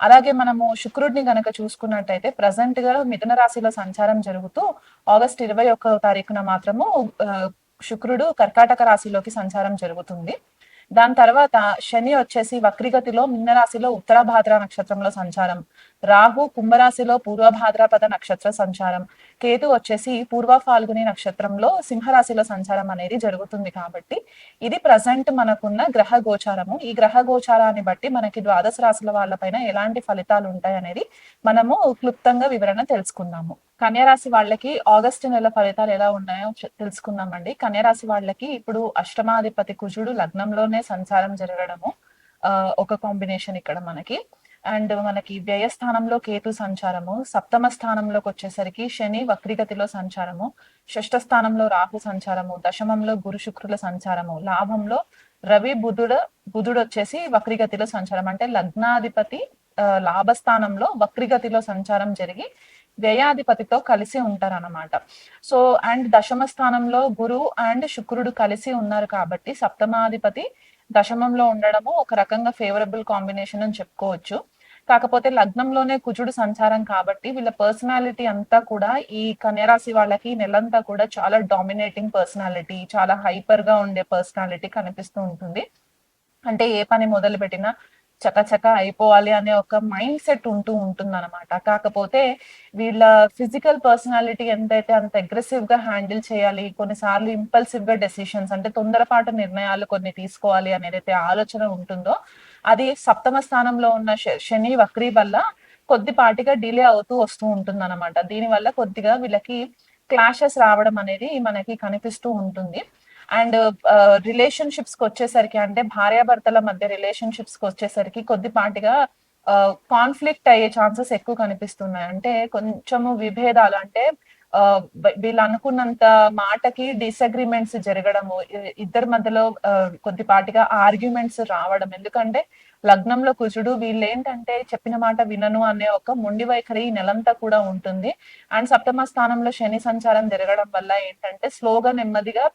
అలాగే మనము శుక్రుడిని గనక చూసుకున్నట్టయితే ప్రజెంట్గా మిథున రాశిలో సంచారం జరుగుతూ ఆగస్ట్ ఇరవై ఒక్కో తారీఖున మాత్రము శుక్రుడు కర్కాటక రాశిలోకి సంచారం జరుగుతుంది. దాని తర్వాత శని వచ్చేసి వక్రిగతిలో మిన్నరాశిలో ఉత్తరాభాద్ర నక్షత్రంలో సంచారం. రాహు కుంభరాశిలో పూర్వభాద్రపద నక్షత్ర సంచారం. కేతు వచ్చేసి పూర్వ ఫాల్గుని నక్షత్రంలో సింహరాశిలో సంచారం అనేది జరుగుతుంది కాబట్టి ఇది ప్రజెంట్ మనకున్న గ్రహ గోచారము. ఈ గ్రహ గోచారాన్ని బట్టి మనకి ద్వాదశ రాశుల వాళ్ళపైన ఎలాంటి ఫలితాలు ఉంటాయి అనేది మనము క్లుప్తంగా వివరణ తెలుసుకుందాము. కన్యారాశి వాళ్ళకి ఆగస్టు నెల ఫలితాలు ఎలా ఉన్నాయో తెలుసుకుందామండి. కన్యారాశి వాళ్ళకి ఇప్పుడు అష్టమాధిపతి కుజుడు లగ్నంలోనే సంచారం జరగడము ఆ, ఒక కాంబినేషన్ ఇక్కడ మనకి. అండ్ మనకి వ్యయస్థానంలో కేతు సంచారము సప్తమ స్థానంలోకి వచ్చేసరికి శని వక్రిగతిలో సంచారము షష్ఠ స్థానంలో రాహు సంచారము దశమంలో గురు శుక్రుల సంచారము లాభంలో రవి బుధుడు బుధుడు వచ్చేసి వక్రిగతిలో సంచారం. అంటే లగ్నాధిపతి ఆ, లాభస్థానంలో వక్రిగతిలో సంచారం జరిగి వ్యయాధిపతితో కలిసి ఉంటారన్నమాట. సో అండ్ దశమ స్థానంలో గురు అండ్ శుక్రుడు కలిసి ఉన్నారు కాబట్టి సప్తమాధిపతి దశమంలో ఉండడము ఒక రకంగా ఫేవరబుల్ కాంబినేషన్ అని చెప్పుకోవచ్చు. కాకపోతే లగ్నంలోనే కుజుడు సంచారం కాబట్టి వీళ్ళ పర్సనాలిటీ అంతా కూడా ఈ కన్యరాశి వాళ్ళకి నెలంతా కూడా చాలా డామినేటింగ్ పర్సనాలిటీ చాలా హైపర్గా ఉండే పర్సనాలిటీ కనిపిస్తూ ఉంటుంది. అంటే ఏ పని మొదలు పెట్టినా చకచక అయిపోవాలి అనే ఒక మైండ్ సెట్ ఉంటూ ఉంటుంది అనమాట కాకపోతే వీళ్ళ ఫిజికల్ పర్సనాలిటీ ఎంతైతే అంత అగ్రెసివ్గా హ్యాండిల్ చేయాలి కొన్నిసార్లు ఇంపల్సివ్గా డెసిషన్స్ అంటే తొందరపాటు నిర్ణయాలు కొన్ని తీసుకోవాలి అనేది అయితే ఆలోచన ఉంటుందో అది సప్తమ స్థానంలో ఉన్న శని వక్రీ వల్ల కొద్దిపాటిగా డిలే అవుతూ వస్తూ ఉంటుంది అనమాట దీని వల్ల కొద్దిగా వీళ్ళకి క్లాషెస్ రావడం అనేది మనకి కనిపిస్తూ ఉంటుంది. అండ్ రిలేషన్షిప్స్కి వచ్చేసరికి అంటే భార్యాభర్తల మధ్య రిలేషన్షిప్స్కి వచ్చేసరికి కొద్దిపాటిగా కాన్ఫ్లిక్ట్ అయ్యే ఛాన్సెస్ ఎక్కువ కనిపిస్తున్నాయి. అంటే కొంచెము విభేదాలు అంటే ఆ, వీళ్ళు అనుకున్నంత మాటకి డిసగ్రిమెంట్స్ జరగడము ఇద్దరి మధ్యలో కొద్దిపాటిగా ఆర్గ్యుమెంట్స్ రావడం. ఎందుకంటే లగ్నంలో కుజుడు వీళ్ళు ఏంటంటే చెప్పిన మాట వినను అనే ఒక మొండి వైఖరి ఈ నెలంతా కూడా ఉంటుంది. అండ్ సప్తమ స్థానంలో శని సంచారం జరగడం వల్ల ఏంటంటే స్లోగా నెమ్మదిగా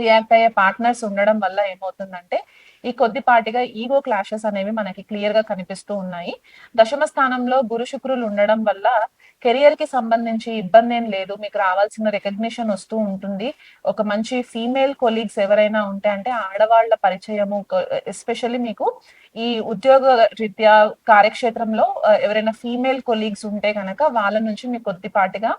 రియాక్ట్ అయ్యే పార్ట్నర్స్ ఉండడం వల్ల ఏమవుతుందంటే ఈ కొద్దిపాటిగా ఈగో క్లాషెస్ అనేవి మనకి క్లియర్గా కనిపిస్తూ ఉన్నాయి. దశమ స్థానంలో గురు శుక్రులు ఉండడం వల్ల కెరియర్కి సంబంధించి ఇబ్బంది ఏం లేదు. మీకు రావాల్సిన రికగ్నిషన్ వస్తూ ఉంటుంది. ఒక మంచి ఫీమేల్ కొలీగ్స్ ఎవరైనా ఉంటే అంటే ఆడవాళ్ళ పరిచయము ఎస్పెషల్లీ మీకు ఈ ఉద్యోగ రీత్యా కార్యక్షేత్రంలో ఎవరైనా ఫీమేల్ కొలీగ్స్ ఉంటే కనుక వాళ్ళ నుంచి మీకు కొద్దిపాటిగా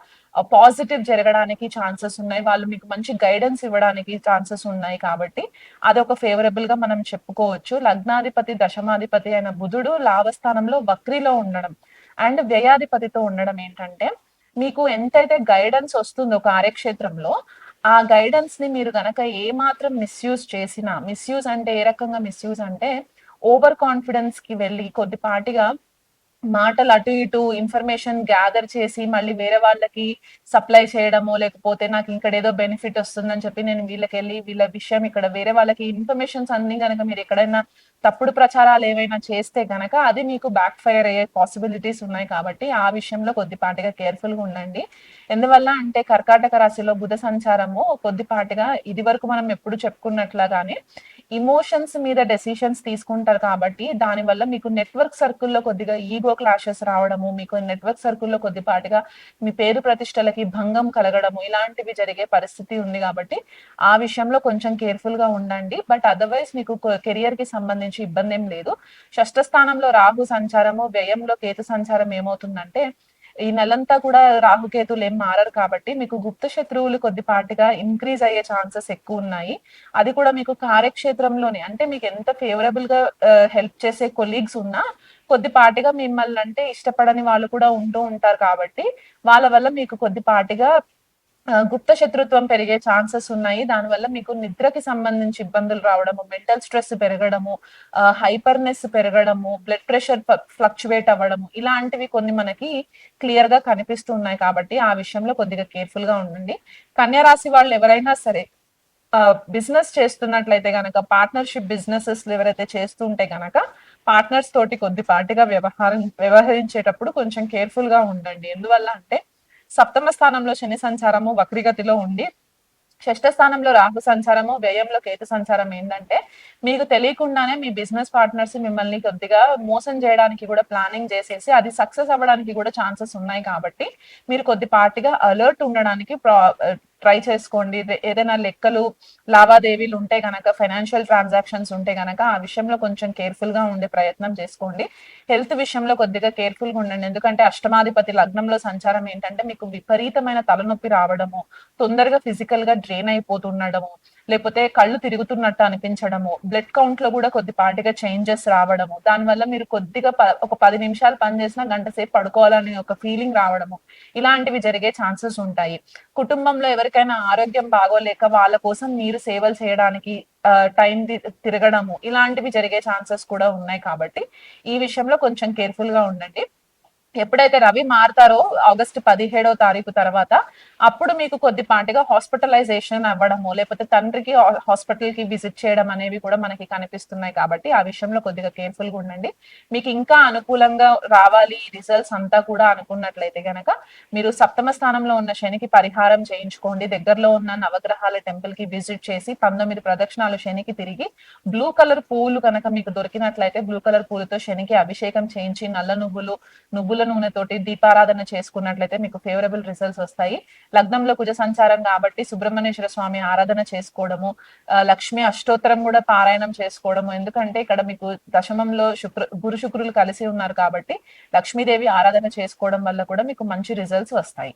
పాజిటివ్ జరగడానికి ఛాన్సెస్ ఉన్నాయి. వాళ్ళు మీకు మంచి గైడెన్స్ ఇవ్వడానికి ఛాన్సెస్ ఉన్నాయి కాబట్టి అదొక ఫేవరబుల్గా మనం చెప్పుకోవచ్చు. లగ్నాధిపతి దశమాధిపతి అయిన బుధుడు లాభస్థానంలో వక్రిలో ఉండడం అండ్ వ్యయాధిపతితో ఉండడం ఏంటంటే మీకు ఎంతైతే గైడెన్స్ వస్తుందో కార్యక్షేత్రంలో ఆ గైడెన్స్ని మీరు గనక ఏ మాత్రం మిస్యూజ్ చేసినా మిస్యూజ్ అంటే ఏ రకంగా మిస్యూజ్ అంటే ఓవర్ కాన్ఫిడెన్స్కి వెళ్ళి కొద్దిపాటిగా మాటలు అటు ఇటు ఇన్ఫర్మేషన్ గ్యాదర్ చేసి మళ్ళీ వేరే వాళ్ళకి సప్లై చేయడమో లేకపోతే నాకు ఇక్కడ ఏదో బెనిఫిట్ వస్తుందని చెప్పి నేను వీళ్ళకి వెళ్ళి వీళ్ళ విషయం ఇక్కడ వేరే వాళ్ళకి ఇన్ఫర్మేషన్స్ అన్ని కనుక మీరు ఎక్కడైనా తప్పుడు ప్రచారాలు ఏవైనా చేస్తే కనుక అది మీకు బ్యాక్ ఫైర్ అయ్యే పాసిబిలిటీస్ ఉన్నాయి కాబట్టి ఆ విషయంలో కొద్దిపాటిగా కేర్ఫుల్గా ఉండండి. ఎందువల్ల అంటే కర్కాటక రాశిలో బుధ సంచారము కొద్దిపాటిగా ఇది వరకు మనం ఎప్పుడు చెప్పుకున్నట్లుగానే ఇమోషన్స్ మీద డెసిషన్స్ తీసుకుంటారు కాబట్టి దానివల్ల మీకు నెట్వర్క్ సర్కిల్లో కొద్దిగా ఈగో క్లాషెస్ రావడము మీకు నెట్వర్క్ సర్కిల్లో కొద్దిపాటిగా మీ పేరు ప్రతిష్టలకి భంగం కలగడము ఇలాంటివి జరిగే పరిస్థితి ఉంది కాబట్టి ఆ విషయంలో కొంచెం కేర్ఫుల్గా ఉండండి. బట్ అదర్వైజ్ మీకు కెరియర్కి సంబంధించి ఇబ్బంది ఏం లేదు. షష్ఠ స్థానంలో రాహు సంచారము వ్యయంలో కేతు సంచారం ఏమవుతుందంటే ఈ నెలంతా కూడా రాహుకేతులు ఏం మారరు కాబట్టి మీకు గుప్త శత్రువులు కొద్దిపాటిగా ఇంక్రీజ్ అయ్యే ఛాన్సెస్ ఎక్కువ ఉన్నాయి. అది కూడా మీకు కార్యక్షేత్రంలోనే అంటే మీకు ఎంత ఫేవరబుల్గా హెల్ప్ చేసే కొలీగ్స్ ఉన్నా కొద్దిపాటిగా మిమ్మల్ని అంటే ఇష్టపడని వాళ్ళు కూడా ఉంటూ ఉంటారు కాబట్టి వాళ్ళ వల్ల మీకు కొద్దిపాటిగా గుప్త శత్రుత్వం పెరిగే ఛాన్సెస్ ఉన్నాయి. దానివల్ల మీకు నిద్రకి సంబంధించి ఇబ్బందులు రావడము మెంటల్ స్ట్రెస్ పెరగడము హైపర్నెస్ పెరగడము బ్లడ్ ప్రెషర్ ఫ్లక్చువేట్ అవ్వడము ఇలాంటివి కొన్ని మనకి క్లియర్గా కనిపిస్తున్నాయి కాబట్టి ఆ విషయంలో కొద్దిగా కేర్ఫుల్గా ఉండండి. కన్యా రాశి వాళ్ళు ఎవరైనా సరే బిజినెస్ చేస్తున్నట్లయితే గనక పార్ట్నర్షిప్ బిజినెసెస్ ఎవరైతే చేస్తుంటే గనక పార్ట్నర్స్ తోటి కొద్దిపాటిగా వ్యవహారం వ్యవహరించేటప్పుడు కొంచెం కేర్ఫుల్గా ఉండండి. ఎందువల్ల అంటే సప్తమ స్థానంలో శని సంచారము వక్రిగతిలో ఉండి షష్ఠ స్థానంలో రాహు సంచారము వ్యయంలో కేతు సంచారం ఏంటంటే మీకు తెలియకుండానే మీ బిజినెస్ పార్ట్నర్స్ మిమ్మల్ని కొద్దిగా మోసం చేయడానికి కూడా ప్లానింగ్ చేసేసి అది సక్సెస్ అవ్వడానికి కూడా ఛాన్సెస్ ఉన్నాయి కాబట్టి మీరు కొద్దిపాటిగా అలర్ట్ ఉండడానికి ట్రై చేసుకోండి. ఏదైనా లెక్కలు లావాదేవీలు ఉంటే గనక ఫైనాన్షియల్ ట్రాన్సాక్షన్స్ ఉంటే గనక ఆ విషయంలో కొంచెం కేర్ఫుల్గా ఉండే ప్రయత్నం చేసుకోండి. హెల్త్ విషయంలో కొద్దిగా కేర్ఫుల్గా ఉండండి. ఎందుకంటే అష్టమాధిపతి లగ్నంలో సంచారం ఏంటంటే మీకు విపరీతమైన తలనొప్పి రావడము తొందరగా ఫిజికల్గా డ్రైన్ అయిపోతుండడము లేకపోతే కళ్ళు తిరుగుతున్నట్టు అనిపించడం రావడము బ్లడ్ కౌంట్లో కూడా కొద్దిపాటిగా చేంజెస్ రావడము దానివల్ల మీరు కొద్దిగా ఒక పది నిమిషాలు పని చేసినా గంట సేపు పడుకోవాలని ఒక ఫీలింగ్ రావడము ఇలాంటివి జరిగే ఛాన్సెస్ ఉంటాయి. కుటుంబంలో ఎవరికైనా ఆరోగ్యం బాగోలేక వాళ్ళ కోసం మీరు సేవలు చేయడానికి టైం తిరగడము ఇలాంటివి జరిగే ఛాన్సెస్ కూడా ఉన్నాయి కాబట్టి ఈ విషయంలో కొంచెం కేర్ఫుల్గా ఉండండి. ఎప్పుడైతే రవి మారుతారో ఆగస్ట్ పదిహేడో తారీఖు తర్వాత అప్పుడు మీకు కొద్దిపాటిగా హాస్పిటలైజేషన్ అవ్వడము లేకపోతే తండ్రికి హాస్పిటల్కి విజిట్ చేయడం అనేవి కూడా మనకి కనిపిస్తున్నాయి కాబట్టి ఆ విషయంలో కొద్దిగా కేర్ఫుల్గా ఉండండి. మీకు ఇంకా అనుకూలంగా రావాలి రిజల్ట్స్ అంతా కూడా అనుకున్నట్లయితే గనక మీరు సప్తమ స్థానంలో ఉన్న శనికి పరిహారం చేయించుకోండి. దగ్గరలో ఉన్న నవగ్రహాల టెంపుల్కి విజిట్ చేసి పంతొమ్మిది ప్రదక్షిణాలు శనికి తిరిగి బ్లూ కలర్ పూలు కనుక మీకు దొరికినట్లయితే బ్లూ కలర్ పూలతో శనికి అభిషేకం చేయించి నల్ల నువ్వులు నువ్వులు నూనెతోటి దీపారాధన చేసుకున్నట్లయితే మీకు ఫేవరబుల్ రిజల్ట్స్ వస్తాయి. లగ్నంలో కుజ సంచారం కాబట్టి సుబ్రహ్మణ్యేశ్వర స్వామి ఆరాధన చేసుకోవడము లక్ష్మి అష్టోత్తరం కూడా పారాయణం చేసుకోవడము. ఎందుకంటే ఇక్కడ మీకు దశమంలో శుక్ర గురు శుక్రులు కలిసి ఉన్నారు కాబట్టి లక్ష్మీదేవి ఆరాధన చేసుకోవడం వల్ల కూడా మీకు మంచి రిజల్ట్స్ వస్తాయి.